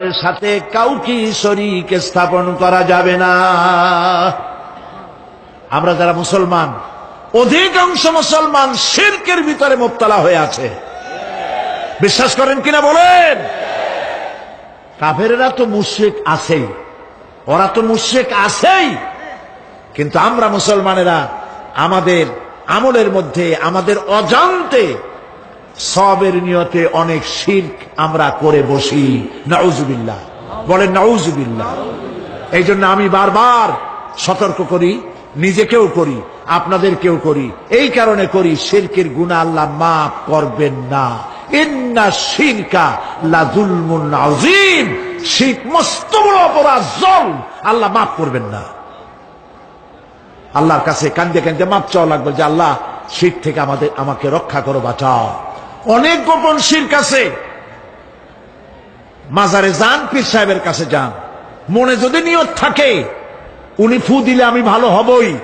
সাথে কাউকে শরিক স্থাপন করা যাবে না। আমরা যারা মুসলমান, অধিকাংশ মুসলমান শিরকের ভিতরে মোবতলা হয়ে আছে। বিশ্বাস করেন কিনা বলেন? কাফেরেরা তো মুশ্রিক আছেই, ওরা তো মুশ্রিক আছেই। কিন্তু আমরা মুসলমানেরা আমাদের আমলের মধ্যে, আমাদের অজান্তে সবের নিয়তে অনেক শির্ক আমরা করে বসি। নাউজুবিল্লাহ। বলেন নাউজুবিল্লাহ। এই জন্য আমি বারবার সতর্ক করি, নিজেকেও করি, আপনাদেরকেও করি। এই কারণে করি, শিরকের গুণা আল্লাহ মাফ করবেন না। ইন্না শিরকা লাজুলমুন আযীম। শিরক মস্ত অপরাধ জল আল্লাহ মাফ করবেন না। আল্লাহর কাছে কান্দে কান্দে মাপ চাওয়া লাগবে যে আল্লাহ থেকে আমাদের আমাকে রক্ষা করো, বাঁচাও। অনেক গোপন শির কাছে মাজারে যান, পীর সাহেবের কাছে যান। মনে যদি নিয়ত থাকে, উনি ফু দিলে আমি ভালো হবই।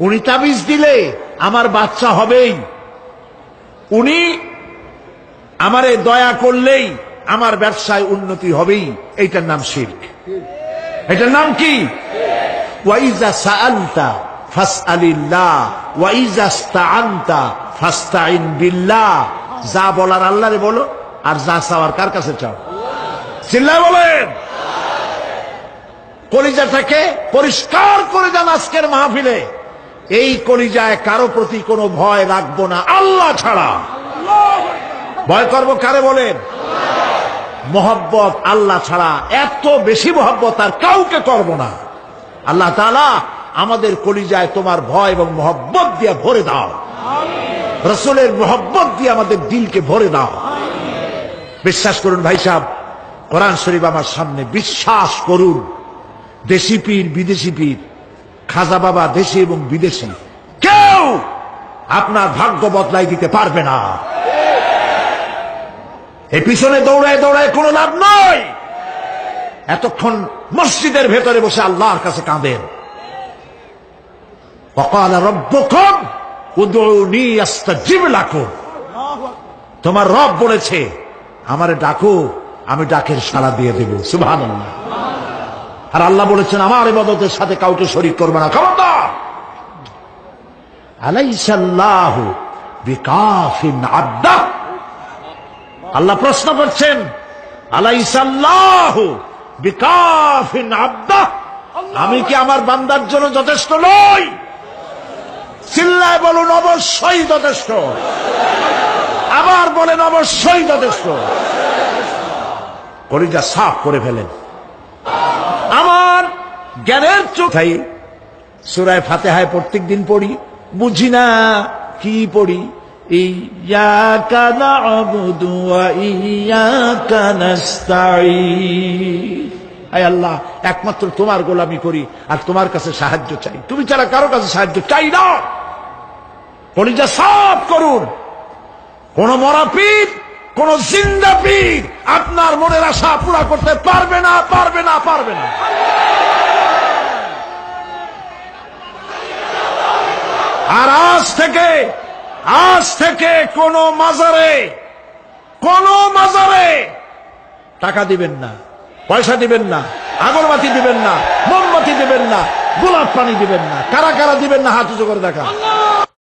উনি তাবিজ দিলে আমার বাচ্চা হবেই। উনি আমারে দয়া করলেই আমার ব্যবসায় উন্নতি হবেই। এইটার নাম শির্ক। এটার নাম কি? ওয়াইজা সাআলতা ফাসআলিল্লাহ ওয়াইজা ইসতাআনতা ফাস্তাইন বিল্লাহ। যা বলার আল্লাহরে বলো, আর যা চাওয়ার কার কাছে চাও? চিল্লায় বলেন। কলিজাটাকে পরিষ্কার করে যান আজকের মাহফিলে। এই কলিজায় কারও প্রতি কোনো ভয় রাখব না, আল্লাহ ছাড়া। ভয় করব কারে বলেন? মোহব্বত আল্লাহ ছাড়া, এত বেশি মোহব্বত আর কাউকে করব না। আল্লাহ তালা আমাদের কলিজায় তোমার ভয় এবং মোহব্বত দিয়ে ভরে দাও। রসুলের মোহব্বত দিয়ে আমাদের দিলকে ভরে দাও বিশ্বাস করুন ভাই সাহেব কোরআন শরীফ আমার সামনে বিশ্বাস করুন দেশি পীর বিদেশি পীর খাজা বাবা দেশি এবং বিদেশি কেউ আপনার ভাগ্য বদলাই দিতে পারবে না এই পিছনে দৌড়ায় দৌড়ায় কোনো লাভ নয় এতক্ষণ মসজিদের ভেতরে বসে আল্লাহর কাছে কাঁদেন وقال ربكم ادعوني استجب لكم তোমার রব বলেছে, আমারে ডাকো, আমি ডাকের সাড়া দিয়ে দেব। সুবহানাল্লাহ। আর আল্লাহ বলেছেন, আমার ইবাদতের সাথে কাউকে শরীক করবে না। আব্দা। আল্লাহ প্রশ্ন করছেন আমি কি আমার বান্দার জন্য যথেষ্ট নই? চিল্লায় বলুন, অবশ্যই যথেষ্ট। আবার বলেন, অবশ্যই যথেষ্ট। কলিজা সাফ করে ফেলেন। আমার জ্ঞানের চোখাই সুরায় ফাতেহায় প্রত্যেক দিন পড়ি। বুঝি না কি পড়ি? আল্লাহ, একমাত্র তোমার গোলামি করি আর তোমার কাছে সাহায্য চাই। তুমি ছাড়া কারও কাছে সাহায্য চাই না। কলিজা সাফ করুন। কোন মরা পীর, কোন জিন্দা পীর আপনার মনের আশা পুরা করতে পারবে না পারবে না পারবে না। আর আজ থেকে আজ থেকে কোন মাজারে কোন মাজারে টাকা দিবেন না, পয়সা দিবেন না, আগরবাতি দিবেন না, মোমবাতি দিবেন না, গোলাপ পানি দিবেন না, কারা কারা দিবেন না, হাত উঁচু করে দেখা।